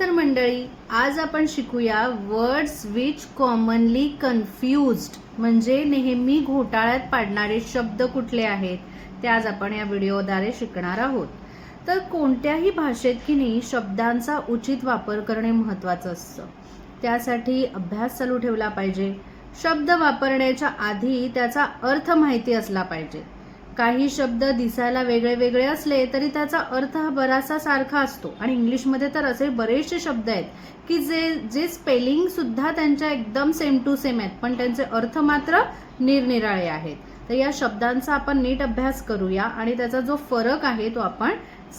तर मंडळी आज आपण शिकूया वर्ड्स विच कॉमनली कन्फ्युज्ड म्हणजे नेहमी घोटाळ्यात पाडणारे शब्द कुठले आहेत ते आज आपण या व्हिडिओद्वारे शिकणार आहोत. तर कोणत्याही भाषेत की नाही शब्दांचा उचित वापर करणे महत्त्वाचं असतं. त्यासाठी अभ्यास चालू ठेवला पाहिजे. शब्द वापरण्याच्या आधी त्याचा अर्थ माहिती असला पाहिजे. काही शब्द दिसायला वेगळे वेगळे असले तरी त्याचा अर्थ हा बरासा सारखा असतो. आणि इंग्लिशमध्ये तर असे बरेचसे शब्द आहेत की जे जे स्पेलिंग सुद्धा त्यांच्या एकदम सेम टू सेम आहेत पण त्यांचे अर्थ मात्र निरनिराळे आहेत. तर या शब्दांचा आपण नीट अभ्यास करूया आणि त्याचा जो फरक आहे तो आपण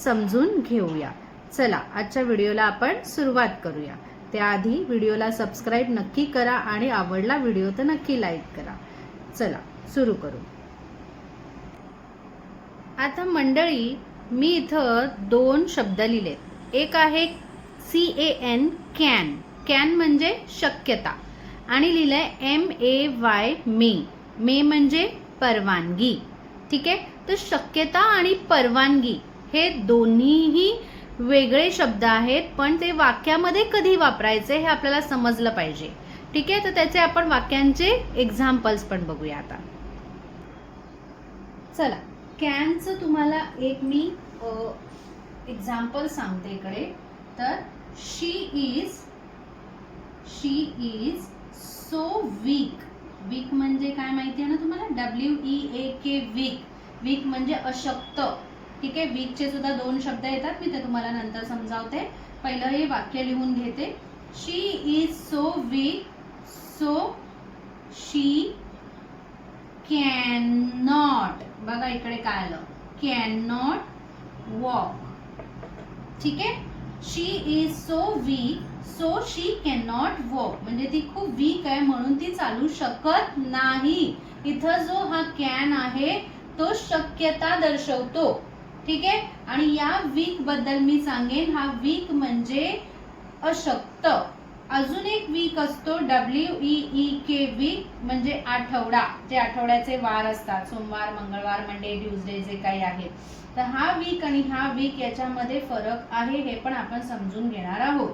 समजून घेऊया. चला आजच्या व्हिडिओला आपण सुरुवात करूया. त्याआधी व्हिडिओला सबस्क्राईब नक्की करा आणि आवडला व्हिडिओ तर नक्की लाईक करा. चला सुरू करू. आता मंडळी मी इथं दोन शब्द लिहिलेत एक आहे C A N can can म्हणजे शक्यता. आणि लिहिलं आहे एम ए वाय मे मे म्हणजे परवानगी. ठीक आहे? तर शक्यता आणि परवानगी हे दोन्हीही वेगळे शब्द आहेत पण ते वाक्यामध्ये कधी वापरायचे हे आपल्याला समजलं पाहिजे. ठीक आहे? तर त्याचे आपण वाक्यांचे एक्झाम्पल्स पण बघूया आता. चला. कॅनचं तुम्हाला एक मी एक्झाम्पल सांगते इकडे. तर she is she is so weak weak म्हणजे काय माहिती आहे ना तुम्हाला? W E A K weak weak म्हणजे अशक्त. ठीक आहे? वीकचे सुद्धा दोन शब्द येतात. मी ते तुम्हाला नंतर समजावते. पहिलं हे वाक्य लिहून घेते. She is so weak so she can not बघा इकडे काय आलं. कॅन नॉट वॉक ठीक आहे? She is so weak so she can not walk म्हणजे ती खूप वीक आहे म्हणून ती चालू शकत नाही. इथं जो हा कॅन आहे तो शक्यता दर्शवतो. ठीक आहे? आणि या वीकबद्दल मी सांगेन हा वीक म्हणजे अशक्त. अजून एक वीक असतो W E E K week म्हणजे आठवडा जे आठवड्याचे वार असतात सोमवार मंगळवार मंडे ट्युजडे जे काही आहे. तर हा वीक आणि हा वीक याच्यामध्ये फरक आहे हे पण आपण समजून घेणार आहोत.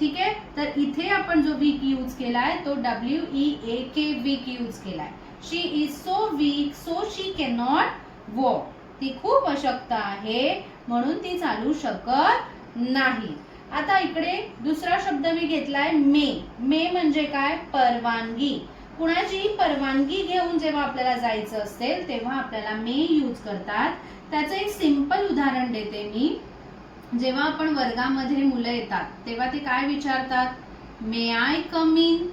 ठीक आहे? तर इथे आपण जो वीक यूज केलाय तो W E A K weak use केलाय. She is so weak so she can not walk ती खूप अशक्त आहे म्हणून ती चालू शकत नाही. आता इकडे दुसरा शब्द मी घेतलाय मे. मे म्हणजे काय? परवानगी. कुणाची परवानगी घेऊन जेव्हा आपल्याला जायचं असेल तेव्हा आपल्याला मे यूज करतात. त्याचं एक सिंपल उदाहरण देते मी. जेव्हा आपण वर्गामध्ये मुलं येतात तेव्हा ते काय विचारतात? May I come in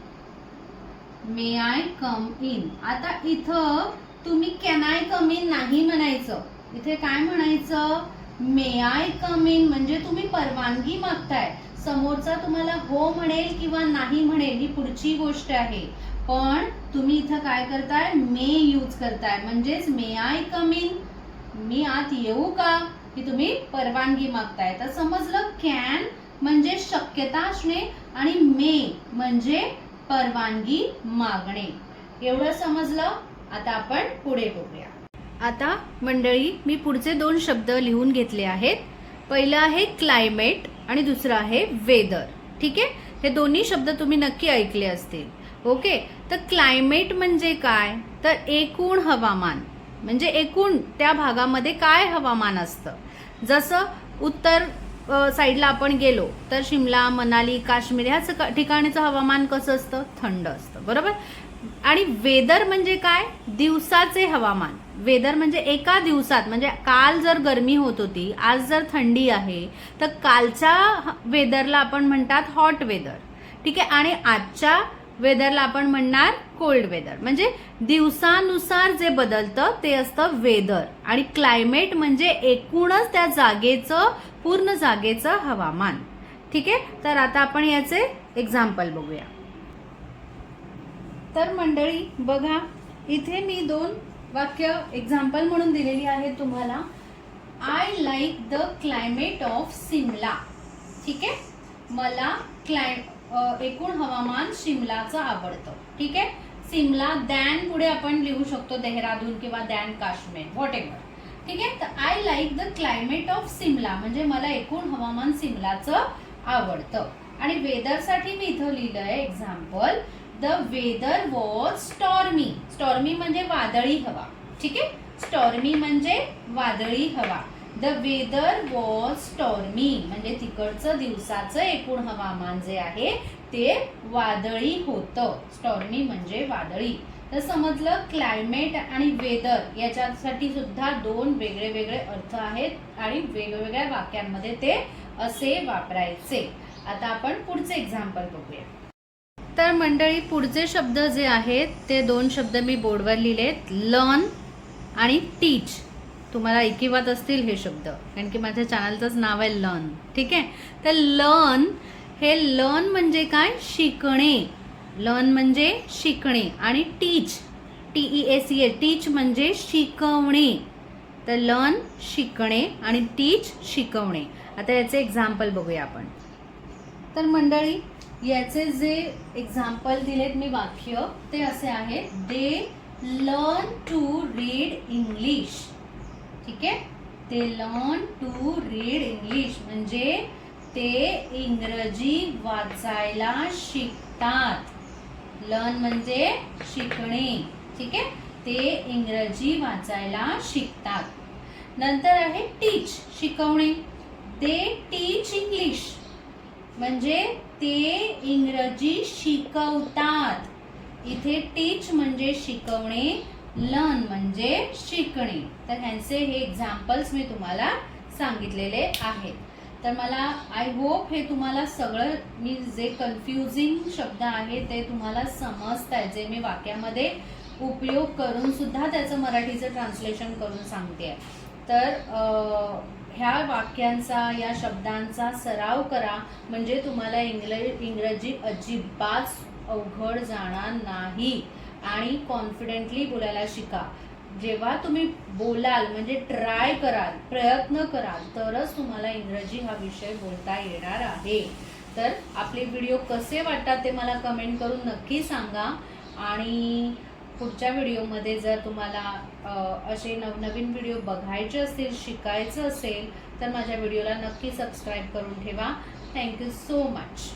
may I come in आता इथं तुम्ही कॅन आय कम इन नाही म्हणायचं. इथे काय म्हणायचं? मे आय कम इन म्हणजे तुम्ही परवानगी मागताय. समोरचा तुम्हाला हो म्हणेल किंवा नाही म्हणेल ही पुढची गोष्ट आहे. पण तुम्ही इथं काय करताय? मे यूज करताय. म्हणजेच मे आय कम इन मी आत येऊ का? की तुम्ही परवानगी मागताय. तर समजलं? कॅन म्हणजे शक्यता असणे आणि मे म्हणजे परवानगी मागणे. एवढं समजलं? आता आपण पुढे बघूया. आता मंडळी मी पुढचे दोन शब्द लिहून घेतले आहेत. पहिलं आहे क्लायमेट आणि दुसरं आहे वेदर ठीक आहे? हे दोन्ही शब्द तुम्ही नक्की ऐकले असतील. ओके? तर क्लायमेट म्हणजे काय? तर एकूण हवामान. म्हणजे एकूण त्या भागामध्ये काय हवामान असतं? जसं उत्तर साईडला आपण गेलो तर शिमला मनाली काश्मीर ह्या ठिकाणीचं हवामान कसं असतं? थंड असतं. बरोबर? आणि वेदर म्हणजे काय? दिवसाचे हवामान. वेदर म्हणजे एका दिवसात म्हणजे काल जर गरमी होत होती आज जर थंडी आहे तर कालच्या वेदरला आपण म्हणतात हॉट वेदर ठीक आहे? आणि आजच्या वेदरला आपण म्हणणार कोल्ड वेदर म्हणजे दिवसानुसार जे बदलतं ते असतं वेदर. आणि क्लायमेट म्हणजे एकूणच त्या जागेचं पूर्ण जागेचं हवामान. ठीक आहे? तर आता आपण याचे एक्झाम्पल बघूया. तर मंडळी बघा इथे मी दोन वाक्य एक्झाम्पल म्हणून दिलेली आहे तुम्हाला. I like the climate of Simla ठीक आहे? मला क्लाय एकूण हवामान शिमलाचं आवडतं. ठीक आहे? सिमला दॅन पुढे आपण लिहू शकतो देहरादून किंवा दॅन काश्मीर व्हॉट एव्हर ठीक आहे? तर I like the climate of Simla म्हणजे मला एकूण हवामान सिमलाचं आवडतं. आणि वेदरसाठी मी इथं लिहिलंय example the weather was stormy stormy म्हणजे वादळी हवा. ठीक आहे? स्टॉर्मी म्हणजे वादळी हवा. द वेदर वॉज स्टॉर्मी म्हणजे तिकडचं दिवसाचं एकूण हवामान जे आहे ते वादळी होतं. स्टॉर्मी म्हणजे वादळी. तर समजलं क्लायमेट आणि वेदर याच्यासाठी सुद्धा दोन वेगळे वेगळे अर्थ आहेत आणि वेगवेगळ्या वाक्यांमध्ये ते असे वापरायचे. आता आपण पुढचे एक्झाम्पल बघूया. तर मंडळी पुढचे शब्द जे आहेत ते दोन शब्द मी बोर्डवर लिहिलेत. लर्न आणि टीच तुम्हाला ऐकिवात असतील हे शब्द कारण की माझ्या चॅनलचंच नाव आहे लर्न ठीक आहे? तर लर्न हे लर्न म्हणजे काय? शिकणे. लर्न म्हणजे शिकणे आणि teach T E S E A teach म्हणजे शिकवणे. तर लर्न शिकणे आणि टीच शिकवणे. आता याचे एक्झाम्पल बघूया आपण. तर मंडळी याचे जे एक्झाम्पल दिलेत मी वाक्य ते असे आहेत they learn to read English ठीक आहे? ते लर्न टू रीड इंग्लिश म्हणजे ते इंग्रजी वाचायला शिकतात. लर्न म्हणजे शिकणे. ठीक आहे? ते इंग्रजी वाचायला शिकतात. नंतर आहे टीच शिकवणे. दे टीच इंग्लिश म्हणजे ते इंग्रजी शिकवतात. इथे टीच म्हणजे शिकवणे लर्न म्हणजे शिकणे. तर ह्यांचे हे एक्झाम्पल्स मी तुम्हाला सांगितलेले आहेत. तर मला आय होप हे तुम्हाला सगळं मी जे कन्फ्युजिंग शब्द आहे ते तुम्हाला समजत आहे जे मी वाक्यामध्ये उपयोग करून सुद्धा त्याचं मराठीचं ट्रान्सलेशन करून सांगते तर ह्या वाक्यांचा या शब्दांचा सराव करा. म्हणजे तुम्हाला इंग्ल इंग्रजी अजिबात अवघड जाणार नाही. आणि कॉन्फिडेंटली बोलायला शिका. जेव्हा तुम्ही बोलाल म्हणजे ट्राय कराल प्रयत्न कराल तरच तुम्हाला इंग्रजी हा विषय बोलता येणार आहे. तर आपले व्हिडिओ कसे वाटतात ते मला कमेंट करून नक्की सांगा. आणि पुढच्या व्हिडिओमध्ये जर तुम्हाला असे नवनवीन व्हिडिओ बघायचे असतील शिकायचं असेल तर माझ्या व्हिडिओला नक्की सबस्क्राईब करून ठेवा. Thank you so much